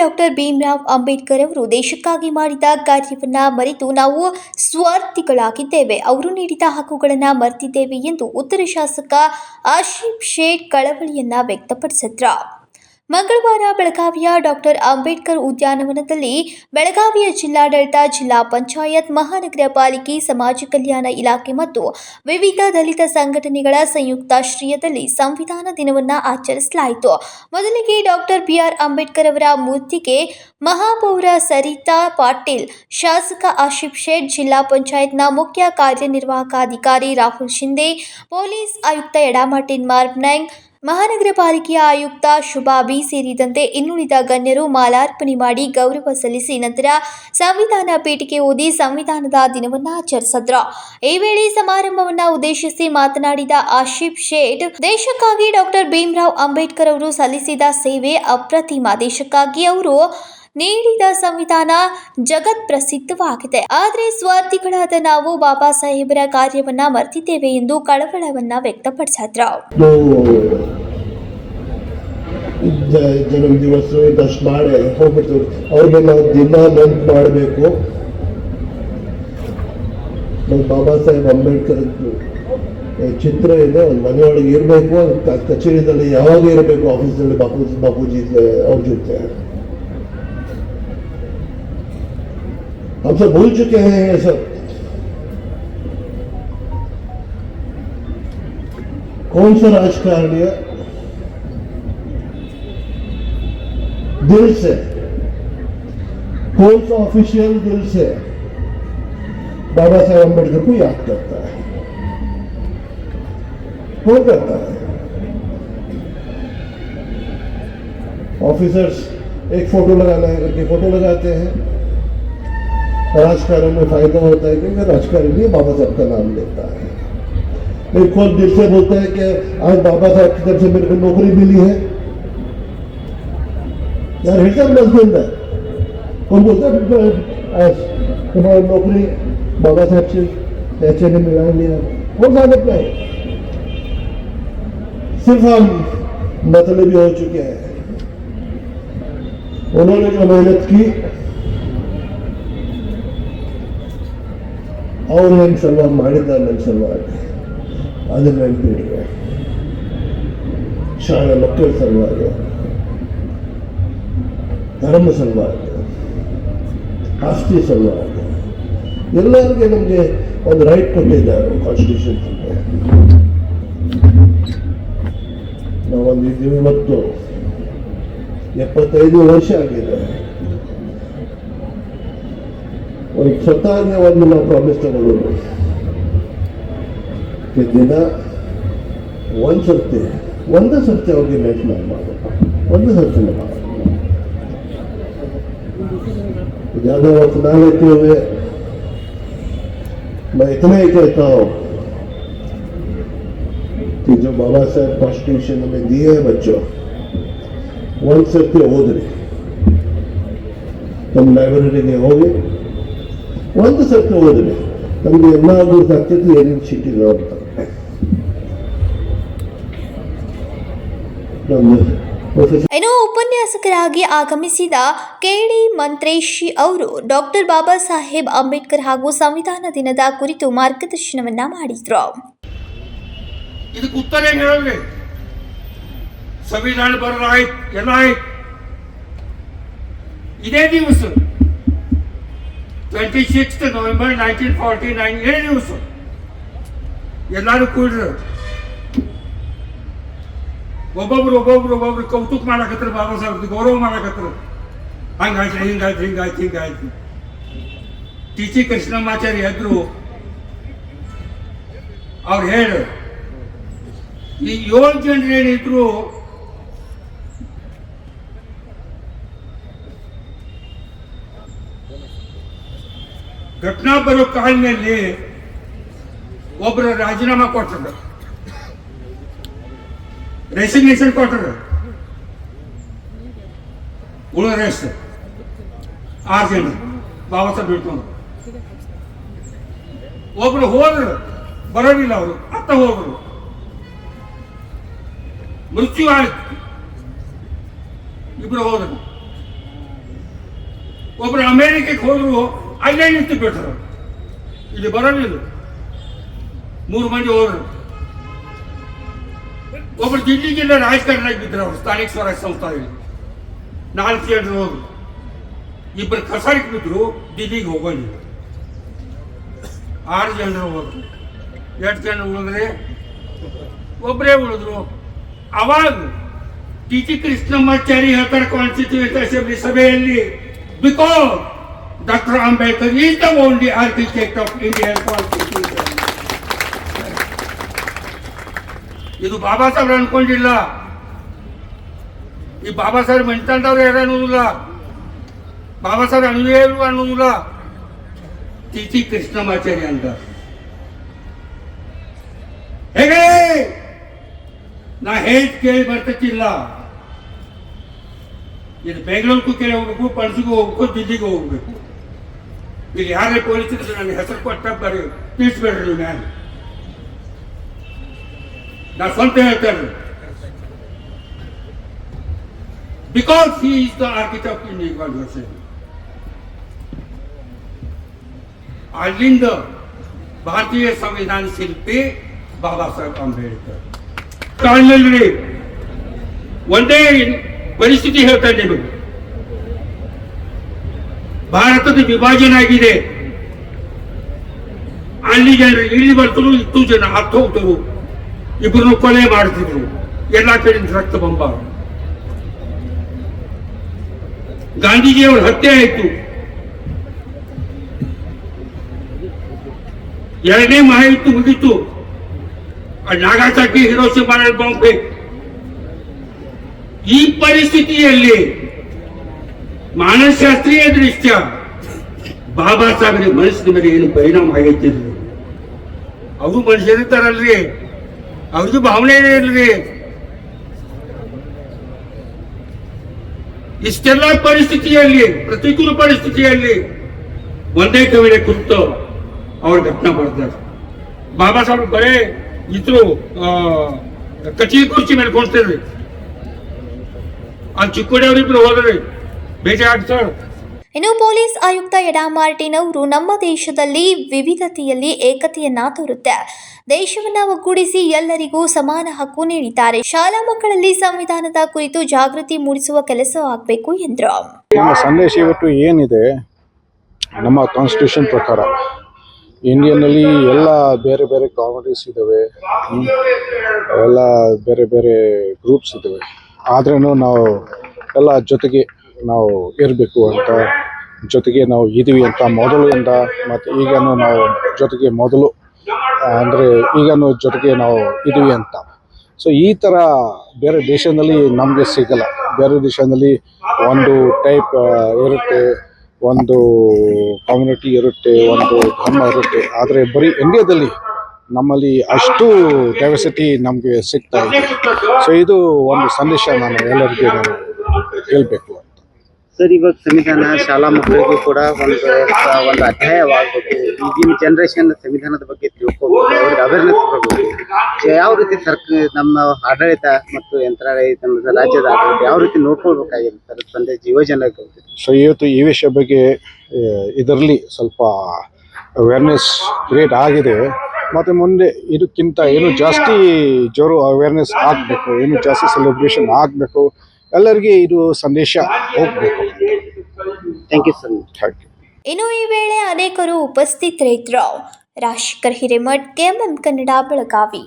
Doctor Bhimrao Ambedkar ಅವರು ದೇಶಕ್ಕಾಗಿ ಮಾಡಿದ ಕಾರ್ಯವನ್ನು ಮರೆತು ನಾವು ಸ್ವಾರ್ಥಿಗಳಾಗಿದ್ದೇವೆ. ಅವರು ನೀಡಿದ ಹಕ್ಕುಗಳನ್ನು ಮರೆತಿದ್ದೇವೆ ಎಂದು ಉತ್ತರ ಶಾಸಕ ಆಶೀಫ್ ಶೇಖ್ ಕಳವಳಿಯನ್ನ ವ್ಯಕ್ತಪಡಿಸಿದ್ರು. ಮಂಗಳವಾರ ಬೆಳಗಾವಿಯ ಡಾಕ್ಟರ್ ಅಂಬೇಡ್ಕರ್ ಉದ್ಯಾನವನದಲ್ಲಿ ಬೆಳಗಾವಿಯ ಜಿಲ್ಲಾಡಳಿತ, ಜಿಲ್ಲಾ ಪಂಚಾಯತ್, ಮಹಾನಗರ ಪಾಲಿಕೆ, ಸಮಾಜ ಕಲ್ಯಾಣ ಇಲಾಖೆ ಮತ್ತು ವಿವಿಧ ದಲಿತ ಸಂಘಟನೆಗಳ ಸಂಯುಕ್ತಾಶ್ರಯದಲ್ಲಿ ಸಂವಿಧಾನ ದಿನವನ್ನು ಆಚರಿಸಲಾಯಿತು. ಮೊದಲಿಗೆ ಡಾಕ್ಟರ್ ಬಿಆರ್ ಅಂಬೇಡ್ಕರ್ ಅವರ ಮೂರ್ತಿಗೆ ಮಹಾಪೌರ ಸರಿತಾ ಪಾಟೀಲ್, ಶಾಸಕ ಆಶಿಫ್ ಶೇಟ್, ಜಿಲ್ಲಾ ಪಂಚಾಯತ್ನ ಮುಖ್ಯ ಕಾರ್ಯನಿರ್ವಾಹಕ ಅಧಿಕಾರಿ ರಾಹುಲ್ ಶಿಂದೆ ಪೊಲೀಸ್ ಆಯುಕ್ತ ಎಡಾಮಟಿನ್ ಮಾರ್ಬ್ನಂಗ್ ಮಹಾನಗರ ಪಾಲಿಕೆಯ ಆಯುಕ್ತ ಶುಭಾ ಬಿ ಸೇರಿದಂತೆ ಇನ್ನುಳಿದ ಗಣ್ಯರು ಮಾಲಾರ್ಪಣೆ ಮಾಡಿ ಗೌರವ ಸಲ್ಲಿಸಿ ನಂತರ ಸಂವಿಧಾನ ಪೀಠಿಕೆ ಓದಿ ಸಂವಿಧಾನದ ದಿನವನ್ನ ಆಚರಿಸಿದ್ರು. ಈ ವೇಳೆ ಸಮಾರಂಭವನ್ನ ಉದ್ದೇಶಿಸಿ ಮಾತನಾಡಿದ ಆಶಿಫ್ ಶೇಠ್ ದೇಶಕ್ಕಾಗಿ ಡಾಕ್ಟರ್ ಭೀಮ್ರಾವ್ ಅಂಬೇಡ್ಕರ್ ಅವರು ಸಲ್ಲಿಸಿದ ಸೇವೆ ಅಪ್ರತಿಮ. ದೇಶಕ್ಕಾಗಿ ಅವರು ನೀಡಿದ ಸಂವಿಧಾನ ಜಗತ್ ಪ್ರಸಿದ್ಧವಾಗಿದೆ. ಆದರೆ ಸ್ವಾರ್ಥಿಗಳಾದ ನಾವು ಬಾಬಾ ಸಾಹೇಬರ ಕಾರ್ಯವನ್ನ ಮರೆತಿದ್ದೇವೆ ಎಂದು ಕಳವಳವನ್ನ ವ್ಯಕ್ತಪಡಿಸಿದ್ರು. ಜನ್ಮದಿವಸ ಜನ್ಮ ದಿವಸ ಇದಷ್ಟು ಮಾಡಿ ಹೋಗ್ಬಿಡ್ತೀವಿ ಅವ್ರಿಗೆ ನಾವು ದಿನ ನೆನ್ಪು ಮಾಡಬೇಕು. ಬಾಬಾ ಸಾಹೇಬ್ ಅಂಬೇಡ್ಕರ್ ಚಿತ್ರ ಇದೆ. ಒಂದು ಮನೆಯೊಳಗೆ ಇರಬೇಕು. ಕಚೇರಿದಲ್ಲಿ ಯಾವಾಗ ಇರಬೇಕು ಆಫೀಸಲ್ಲಿ ಬಾಪೂಜಿ ಬಾಪೂಜಿ ಅವ್ರ ಜೊತೆ. हम सब भूल चुके हैं ये सब। कौन सा राजकारणीय दिल से। कौन सा ऑफिशियल दिल से? बाबा साहेब अंबेडकर को याद करता है। कौन करता है? ऑफिसर्स एक फ़ोटो लगाना है करके फ़ोटो लगाते हैं। राजकारण में फ़ायदा होता है क्योंकि राजकारण ही बाबा साहब का नाम लेता है। मैं खुद दिल से बोलता है कि आज बाबा साहब की तरफ़ से मेरे को नौकरी मिली है। यार हिसाब मज़बूत है। कौन बोलता है आज तुम्हारी नौकरी बाबा साहब से पैसे ने मिला लिया। कौन सा मतलब है? सिर्फ़ हम मतलबी हो चुके हैं। उन्होंने जो मेहनत की ಅವ್ರು ನನ್ನ ಸಲುವಾಗಿ ಮಾಡಿದ್ದಾರೆ ನನ್ನ ಸಲುವಾಗಿ ಅದನ್ನ ನೆನಪಿಡಿ ಶಾಲೆ ಮಕ್ಕಳ ಸಲುವಾಗಿ ಧರ್ಮ ಸಲುವಾಗಿ ಆಸ್ತಿ ಸಲುವಾಗಿ ಎಲ್ಲರಿಗೆ ನಮಗೆ ಒಂದು ರೈಟ್ ಕೊಟ್ಟಿದ್ದಾರೆ ಕಾನ್ಸ್ಟಿಟ್ಯೂಷನ್ ನಾವೊಂದು ಇದ್ದೀವಿ ಮತ್ತು ಎಪ್ಪತ್ತೈದು ವರ್ಷ ಆಗಿದೆ. ಅವ್ರಿಗೆ ಸ್ವತಃ ಒಂದು ನಾವು ಪ್ರಾಮಿಸ್ ತಗೊಳ್ಳೋದು ಈ ದಿನ ಒಂದು ಸರ್ತಿ ಒಂದು ಸರ್ತಿ ಅವ್ರಿಗೆ ನೆಟ್ ನಾವು ಮಾಡೋದು ಒಂದು ಸರ್ತಿ ನಾವು ಮಾಡೋದು ज़्यादा वक्त ना लेते हुए मैं इतना ही कहता हूँ कि जो बाबा साहब कॉन्स्टिट्यूशन हमें दिए हैं बच्चों ಒಂದು ಸರ್ತಿ ಓದ್ರಿ ನಮ್ಮ ಲೈಬ್ರರಿಗೆ ಹೋಗಿ ಒಂದು ಸರ್ತಿ ಓದಿದೆ. ನಮ್ಗೆ ಎಲ್ಲ ಗೊತ್ತಾಗ್ತೈತಿ ಏನೇನು ಸಿಟ್ಟಿಲ್ಲ ಅಂತ. ಇನ್ನು ಉಪನ್ಯಾಸಕರಾಗಿ ಆಗಮಿಸಿದ ಕೆಡಿ ಮಂತ್ರೇಶಿ ಅವರು ಡಾಕ್ಟರ್ ಬಾಬಾ ಸಾಹೇಬ್ ಅಂಬೇಡ್ಕರ್ ಹಾಗೂ ಸಂವಿಧಾನ ದಿನದ ಕುರಿತು ಮಾರ್ಗದರ್ಶನವನ್ನ ಮಾಡಿದ್ರು. ಇದಕ್ಕೆ ಉತ್ತರ ಹೇಳಿ ಸಂವಿಧಾನ ಬರಲಾಯ್ತು ಎಲ್ಲ ಇದೇ ದಿವಸ. Twenty sixth November nineteen forty nine ಇದೇ ದಿವಸ. ಎಲ್ಲರೂ ಕೂಡ್ರು. ಒಬ್ಬೊಬ್ರು ಒಬ್ಬೊಬ್ರು ಒಬ್ಬೊಬ್ರು ಕೌತುಕ ಮಾಡಕತ್ರು, ಬಾಬಾ ಸಾಹೇಬ್ ಗೌರವ ಮಾಡಕತ್ರು. ಹಂಗಾಯ್ತು, ಹಿಂಗಾಯ್ತು ಹಿಂಗಾಯ್ತು ಹಿಂಗಾಯ್ತು. ಟಿ ಸಿ ಕೃಷ್ಣಮಾಚಾರ್ಯ ಎದ್ರು. ಅವ್ರು ಹೇಳು, ಈ ಏಳು ಜನರು ಏನಿದ್ರು ಘಟನಾ ಬರೋ ಕಾಲಿನಲ್ಲಿ ಒಬ್ಬರು ರಾಜೀನಾಮಾ ಕೊಟ್ಟರು. ರೆಸಿಗ್ನೇಷನ್ ಕೊಟ್ಟರು. ಉಳಿದ ಎಷ್ಟು? ಆರು ಜನ. ಬಾಬಾ ಸಾಹೇಬ್ ಬಿಟ್ಕೊಂಡು ಒಬ್ರು ಹೋದ್ರು, ಬರೋದಿಲ್ಲ ಅವರು. ಅತ್ತ ಹೋದ್ರು. ಮೃತ್ಯು ಆಯ್ತು. ಇಬ್ರು ಹೋದ್ರು. ಒಬ್ರು ಅಮೇರಿಕಕ್ಕೆ ಹೋದ್ರು. ಅಲ್ಲೇ ನಿಂತು ಬಿಟ್ರು. ಇಲ್ಲಿ ಬರೋದಿಲ್ಲ ಮೂರು ಮಂದಿ ಹೋದ್ರು. ಒಬ್ರು ದಿಲ್ಲಿ ಜಿಲ್ಲೆ ರಾಜಕಾರಣ ಬಿದ್ರು ಅವರು ಸ್ಥಾನಿಕ ಸ್ವರಾಜ್ ಸಂಸ್ಥೆಯಲ್ಲಿ ನಾಲ್ಕು ಜನರು ಹೋದ್ರು. ಇಬ್ಬರು ಕಸಾರಿಗೆ ಬಿದ್ರು, ದಿಲ್ಲಿಗೆ ಹೋಗೋದಿಲ್ಲ ಆರು ಜನರು ಹೋದ್ರು. ಎಷ್ಟು ಜನ ಉಳಿದ್ರೆ ಒಬ್ಬರೇ ಉಳಿದ್ರು. ಅವಾಗ ಟಿ ಟಿ ಕೃಷ್ಣಮಾಚಾರಿ ಹೇಳ್ತಾರೆ, ಕಾನ್ಸ್ಟಿಟ್ಯೂಯೆಂಟ್ ಅಸೆಂಬ್ಲಿ ಸಭೆಯಲ್ಲಿ because doctor Ambedkar is the only architect of Indian constitution. ಇದು ಬಾಬಾ ಸಾಹೇಬ್ರು ಅನ್ಕೊಂಡಿಲ್ಲ ಈ ಬಾಬಾ ಸಾಹೇಬ್ ಮೆಂಟಲ್ದವ್ರು ಯಾರು ಅನ್ನೋದಿಲ್ಲ ಬಾಬಾ ಸಾಹೇಬ್ ಅನ್ವೇರು ಅನ್ನೋದಿಲ್ಲ ಟಿ ಟಿ ಕೃಷ್ಣಮಾಚಾರಿ ಅಂತ ಹೇಗೆ ನಾ ಹೇಳಿ ಕೇಳಿ ಬರ್ತಕ್ಕಿಲ್ಲ ಇದು ಬೆಂಗಳೂರಿಗೂ ಕೇಳಿ ಹೋಗ್ಬೇಕು, ಪಣಸಿಗೂ ಹೋಗ್ಬೇಕು, ದಿಲ್ಲಿಗೂ ಹೋಗ್ಬೇಕು. ಇಲ್ಲಿ ಯಾರೇ ಪೊಲೀಸ್ ಇದ್ರೆ ನನಗೆ ಹೆಸರು ಕೊಟ್ಟ ಬರೀ ತಿಳಿಸ್ಬೇಡ್ರಿ ನೀವು ನಾನು ನಾ ಸ್ವಂತ ಹೇಳ್ತೇನೆ because he is the architect in conversation ಅಲ್ಲಿಂದ ಭಾರತೀಯ ಸಂವಿಧಾನ ಶಿಲ್ಪಿ ಬಾಬಾ ಸಾಹೇಬ್ ಅಂಬೇಡ್ಕರ್ ಕಾಲದಲ್ಲಿ ಒಂದೇ ಪರಿಸ್ಥಿತಿ ಹೇಳ್ತಾರೆ ನಿಮಗೆ ಭಾರತದ ವಿಭಾಜನೆ ಆಗಿದೆ ಅಲ್ಲಿ ಜನರು ಇಲ್ಲಿ ಬರ್ತರು ಇತ್ತು ಜನ ಹತ್ತು ಹೋಗ್ತರು ಇಬ್ಬರನ್ನು ಕೊಲೆ ಮಾಡ್ತಿದ್ರು. ಎಲ್ಲಾ ಕಡೆಯಿಂದ ರಕ್ತ ಬಂಬ. ಗಾಂಧೀಜಿಯವರ ಹತ್ಯೆ ಆಯಿತು. ಎರಡನೇ ಮಹಾಯುದ್ಧ ಮುಗಿತು. ನಾಗಾಸಾಕಿ ಹಿರೋಶಿಮಾ ಬಾಂಬೆ. ಈ ಪರಿಸ್ಥಿತಿಯಲ್ಲಿ ಮಾನವಶಾಸ್ತ್ರೀಯ ದೃಷ್ಟ್ಯ. ಬಾಬಾ ಸಾಹೇಬ್ರ ಮನಸ್ಸಿನ ಮೇಲೆ ಏನು ಪರಿಣಾಮ ಆಗೈತಿ ಅವರು ಮನುಷ್ಯರಿರ್ತಾರಲ್ರಿ ಅವ್ರದ್ದು ಭಾವನೆ ಇಲ್ರಿ ಇಷ್ಟೆಲ್ಲ ಪರಿಸ್ಥಿತಿಯಲ್ಲಿ, ಪ್ರತಿಕೂಲ ಪರಿಸ್ಥಿತಿಯಲ್ಲಿ ಒಂದೇ ಕವಿಡೆ ಕುರಿತು ಅವ್ರ ಘಟನೆ ಬರ್ತಾರೆ ಬಾಬಾ ಸಾಹೇಬ್ ಬರೇ ಇದ್ರು ಕಚೇರಿ ಕುರ್ಚಿ ಮೇಲೆ ಕೊಡ್ತಿರ್ರಿ ಆ ಚಿಕ್ಕೋಡಿ ಅವರಿಬ್ರು ಹೋದ್ರಿ. ಇನ್ನು ಪೊಲೀಸ್ ಆಯುಕ್ತ ಎಡಾ ಮಾರ್ಟಿನ್ ಅವರು ನಮ್ಮ ದೇಶದಲ್ಲಿ ವಿವಿಧತೆಯಲ್ಲಿ ಏಕತೆಯನ್ನ ತೋರುತ್ತೆ. ದೇಶವನ್ನ ಒಗ್ಗೂಡಿಸಿ ಎಲ್ಲರಿಗೂ ಸಮಾನ ಹಕ್ಕು ನೀಡಿದ್ದಾರೆ. ಶಾಲಾ ಮಕ್ಕಳಲ್ಲಿ ಸಂವಿಧಾನದ ಕುರಿತು ಜಾಗೃತಿ ಮೂಡಿಸುವ ಕೆಲಸ ಆಗಬೇಕು ಎಂದರು. ನಮ್ಮ ಸಂದೇಶ ಇವತ್ತು ಏನಿದೆ ನಮ್ಮ ಕಾನ್ಸ್ಟಿಟ್ಯೂಷನ್ ಪ್ರಕಾರ ಇಂಡಿಯನ್ನಲ್ಲಿ ಎಲ್ಲ ಬೇರೆ ಬೇರೆ ಕಾಮಿಡೀಸ್ ಇದ್ದಾವೆ. ಎಲ್ಲ ಬೇರೆ ಬೇರೆ ಗ್ರೂಪ್ಸ್ ಇದ್ದಾವೆ. ಆದ್ರೂ ನಾವು ಎಲ್ಲ ಜೊತೆಗೆ ನಾವು ಇರಬೇಕು ಅಂತ ಜೊತೆಗೆ ನಾವು ಇದ್ದೀವಿ ಅಂತ ಮೊದಲಿಂದ, ಮತ್ತು ಈಗನೂ ನಾವು ಜೊತೆಗೆ ಮೊದಲು ಅಂದರೆ ಈಗನೂ ಜೊತೆಗೆ ನಾವು ಇದ್ದೀವಿ ಅಂತ. ಸೊ ಈ ಥರ ಬೇರೆ ದೇಶದಲ್ಲಿ ನಮಗೆ ಸಿಗಲ್ಲ. ಬೇರೆ ದೇಶದಲ್ಲಿ ಒಂದು ಟೈಪ್ ಇರುತ್ತೆ, ಒಂದು ಕಮ್ಯುನಿಟಿ ಇರುತ್ತೆ, ಒಂದು ಧರ್ಮ ಇರುತ್ತೆ. ಆದರೆ ಬರೀ ಇಂಡಿಯಾದಲ್ಲಿ ನಮ್ಮಲ್ಲಿ ಅಷ್ಟು ಡೈವರ್ಸಿಟಿ ನಮಗೆ ಸಿಗ್ತಾ ಇದೆ ಸೊ ಇದು ಒಂದು ಸಂದೇಶ ನಾನು ಎಲ್ಲರಿಗೂ ನಾನು ಹೇಳಬೇಕು. ಸರ್, ಇವಾಗ ಸಂವಿಧಾನ ಶಾಲಾ ಮಕ್ಕಳಿಗೂ ಕೂಡ ಒಂದು ಒಂದು ಅಧ್ಯಾಯವಾಗಬೇಕು. ಈಗಿನ ಜನರೇಷನ್ ಸಂವಿಧಾನದ ಬಗ್ಗೆ ತಿಳ್ಕೊಬೇಕು, ಅವ್ರಿಗೆ ಅವೇರ್ನೆಸ್ ಬರಬೇಕು ಯಾವ ರೀತಿ ಸರ್ಕ, ನಮ್ಮ ಆಡಳಿತ ಮತ್ತು ಯಂತ್ರಾಡಳಿತ ರಾಜ್ಯದ ಆಡಳಿತ ಯಾವ ರೀತಿ ನೋಡ್ಕೊಳ್ಬೇಕಾಗಿದೆ ಸರ್ ಸಂದೇಶ ಯುವಜನರಿಗೆ ಸೊ ಇವತ್ತು ಈ ವಿಷಯ ಬಗ್ಗೆ ಇದರಲ್ಲಿ ಸ್ವಲ್ಪ ಅವೇರ್ನೆಸ್ ಕ್ರಿಯೇಟ್ ಆಗಿದೆ. ಮತ್ತು ಮುಂದೆ ಇದಕ್ಕಿಂತ ಏನು ಜಾಸ್ತಿ ಜೋರು ಅವೇರ್ನೆಸ್ ಆಗಬೇಕು, ಏನು ಜಾಸ್ತಿ ಸೆಲೆಬ್ರೇಷನ್ ಆಗಬೇಕು, ಎಲ್ಲರಿಗೆ ಇದು ಸಂದೇಶ ಹೋಗಬೇಕು. Thank you sir thank you ಇನ್ನು ಈ ವೇಳೆ ಅನೇಕರು ಉಪಸ್ಥಿತರಿದ್ದರು. ರಾಜಶೇಖರ್ ಹಿರೇಮಠ್ ಕೆಎಂಎಂ ಕನ್ನಡ, ಬೆಳಗಾವಿ.